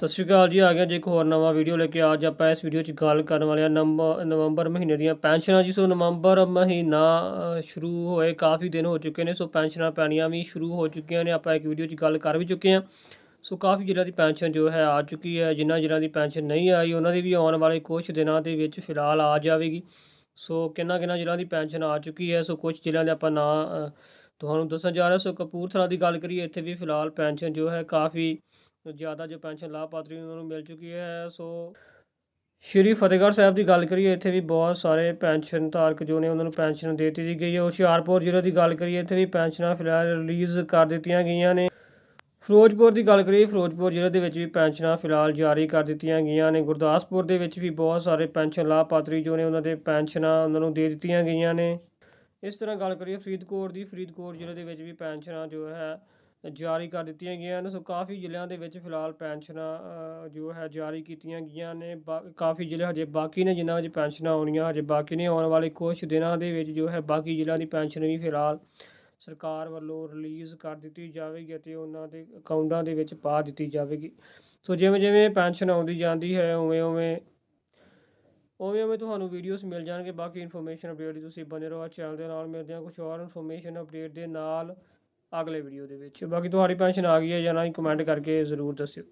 ਸਤਿ ਸ਼੍ਰੀ ਅਕਾਲ ਜੀ, ਆ ਗਿਆ ਜੇ ਇੱਕ ਹੋਰ ਨਵਾਂ ਵੀਡੀਓ ਲੈ ਕੇ। ਅੱਜ ਆਪਾਂ ਇਸ ਵੀਡੀਓ 'ਚ ਗੱਲ ਕਰਨ ਵਾਲੇ ਆ ਨੰਬਰ ਨਵੰਬਰ ਮਹੀਨੇ ਦੀਆਂ ਪੈਨਸ਼ਨਾਂ ਜੀ। ਸੋ ਨਵੰਬਰ ਮਹੀਨਾ ਸ਼ੁਰੂ ਹੋਏ, ਕਾਫੀ ਦਿਨ ਹੋ ਚੁੱਕੇ ਨੇ। ਸੋ ਪੈਨਸ਼ਨਾਂ ਪੈਣੀਆਂ ਵੀ ਸ਼ੁਰੂ ਹੋ ਚੁੱਕੀਆਂ ਨੇ। ਆਪਾਂ ਇੱਕ ਵੀਡੀਓ 'ਚ ਗੱਲ ਕਰ ਵੀ ਚੁੱਕੇ ਹਾਂ। ਸੋ ਕਾਫੀ ਜ਼ਿਲ੍ਹਿਆਂ ਦੀ ਪੈਨਸ਼ਨ ਜੋ ਹੈ, ਆ ਚੁੱਕੀ ਹੈ। ਜਿਨ੍ਹਾਂ ਜ਼ਿਲ੍ਹਿਆਂ ਦੀ ਪੈਨਸ਼ਨ ਨਹੀਂ ਆਈ, ਉਹਨਾਂ ਦੀ ਵੀ ਆਉਣ ਵਾਲੇ ਕੁਝ ਦਿਨਾਂ ਦੇ ਵਿੱਚ ਫਿਲਹਾਲ ਆ ਜਾਵੇਗੀ। ਸੋ ਕਿੰਨਾ ਕਿੰਨਾ ਜ਼ਿਲ੍ਹਿਆਂ ਦੀ ਪੈਨਸ਼ਨ ਆ ਚੁੱਕੀ ਹੈ, ਸੋ ਕੁਝ ਜ਼ਿਲ੍ਹਿਆਂ ਦੇ ਆਪਾਂ ਨਾਂ ਤੁਹਾਨੂੰ ਦੱਸਣ ਜਾ ਰਹੇ। ਸੋ ਕਪੂਰਥਲਾ ਦੀ ਗੱਲ ਕਰੀਏ, ਇੱਥੇ ਵੀ ਫਿਲਹਾਲ ਪੈਨਸ਼ਨ ਜੋ ਹੈ ਕਾਫੀ ਜ਼ਿਆਦਾ ਜੋ ਪੈਨਸ਼ਨ ਲਾਭਪਾਤਰੀ ਉਹਨਾਂ ਨੂੰ ਮਿਲ ਚੁੱਕੀ ਹੈ, ਸੋ ਸ਼੍ਰੀ ਫਤਿਹਗੜ੍ਹ ਸਾਹਿਬ ਦੀ ਗੱਲ ਕਰੀਏ, ਇੱਥੇ ਵੀ ਬਹੁਤ ਸਾਰੇ ਪੈਨਸ਼ਨ ਧਾਰਕ ਜੋ ਨੇ ਉਹਨਾਂ ਨੂੰ ਪੈਨਸ਼ਨ ਦੇ ਦਿੱਤੀ ਗਈ ਹੈ। ਹੁਸ਼ਿਆਰਪੁਰ ਜ਼ਿਲ੍ਹੇ ਦੀ ਗੱਲ ਕਰੀਏ, ਇੱਥੇ ਵੀ ਪੈਨਸ਼ਨਾਂ ਫਿਲਹਾਲ ਰਿਲੀਜ਼ ਕਰ ਦਿੱਤੀਆਂ ਗਈਆਂ ਨੇ। ਫਿਰੋਜ਼ਪੁਰ ਦੀ ਗੱਲ ਕਰੀਏ, ਫਿਰੋਜ਼ਪੁਰ ਜ਼ਿਲ੍ਹੇ ਦੇ ਵਿੱਚ ਵੀ ਪੈਨਸ਼ਨਾਂ ਫਿਲਹਾਲ ਜਾਰੀ ਕਰ ਦਿੱਤੀਆਂ ਗਈਆਂ ਨੇ। ਗੁਰਦਾਸਪੁਰ ਦੇ ਵਿੱਚ ਵੀ ਬਹੁਤ ਸਾਰੇ ਪੈਨਸ਼ਨ ਲਾਭਪਾਤਰੀ ਜੋ ਨੇ ਉਹਨਾਂ ਦੇ ਪੈਨਸ਼ਨਾਂ ਉਹਨਾਂ ਨੂੰ ਦੇ ਦਿੱਤੀਆਂ ਗਈਆਂ ਨੇ। ਇਸ ਤਰ੍ਹਾਂ ਗੱਲ ਕਰੀਏ, ਫਰੀਦਕੋਟ ਦੀ, ਫਰੀਦਕੋਟ ਜ਼ਿਲ੍ਹੇ ਦੇ ਵਿੱਚ ਵੀ ਪੈਨਸ਼ਨਾਂ ਜੋ ਹੈ ਜਾਰੀ ਕਰ ਦਿੱਤੀਆਂ ਗਈਆਂ ਨੇ। ਸੋ ਕਾਫੀ ਜ਼ਿਲ੍ਹਿਆਂ ਦੇ ਵਿੱਚ ਫਿਲਹਾਲ ਪੈਨਸ਼ਨਾਂ ਜੋ ਹੈ, ਜਾਰੀ ਕੀਤੀਆਂ ਗਈਆਂ ਨੇ। ਬਾ- ਕਾਫੀ ਜ਼ਿਲ੍ਹੇ ਹਜੇ ਬਾਕੀ ਨੇ, ਜਿਨ੍ਹਾਂ ਵਿੱਚ ਪੈਨਸ਼ਨਾਂ ਆਉਣੀਆਂ ਹਜੇ ਬਾਕੀ ਨੇ। ਆਉਣ ਵਾਲੇ ਕੁਝ ਦਿਨਾਂ ਦੇ ਵਿੱਚ ਜੋ ਹੈ, ਬਾਕੀ ਜ਼ਿਲ੍ਹਿਆਂ ਦੀ ਪੈਨਸ਼ਨ ਵੀ ਫਿਲਹਾਲ ਸਰਕਾਰ ਵੱਲੋਂ ਰਿਲੀਜ਼ ਕਰ ਦਿੱਤੀ ਜਾਵੇਗੀ ਅਤੇ ਉਹਨਾਂ ਦੇ ਅਕਾਊਂਟਾਂ ਦੇ ਵਿੱਚ ਪਾ ਦਿੱਤੀ ਜਾਵੇਗੀ। ਸੋ ਜਿਵੇਂ ਜਿਵੇਂ ਪੈਨਸ਼ਨ ਆਉਂਦੀ ਜਾਂਦੀ ਹੈ, ਉਵੇਂ ਉਵੇਂ ਉਵੇਂ ਉਵੇਂ ਤੁਹਾਨੂੰ ਵੀਡੀਓਜ਼ ਮਿਲ ਜਾਣਗੇ। ਬਾਕੀ ਇਨਫੋਰਮੇਸ਼ਨ ਅਪਡੇਟ ਦੀ ਤੁਸੀਂ ਬਨੇ ਰਹੋ ਚੈਨਲ ਦੇ ਨਾਲ। ਮਿਲਦੇ ਹਾਂ ਕੁਝ ਹੋਰ ਇਨਫੋਰਮੇਸ਼ਨ ਅਪਡੇਟ ਦੇ ਨਾਲ। ਅਗਲੇ ਵੀਡੀਓ ਦੇ ਵਿੱਚ। ਬਾਕੀ ਤੁਹਾਡੀ ਪੈਨਸ਼ਨ ਆ ਗਈ ਹੈ ਜਾਂ ਨਹੀਂ ਕਮੈਂਟ ਕਰਕੇ ਜ਼ਰੂਰ ਦੱਸਿਓ।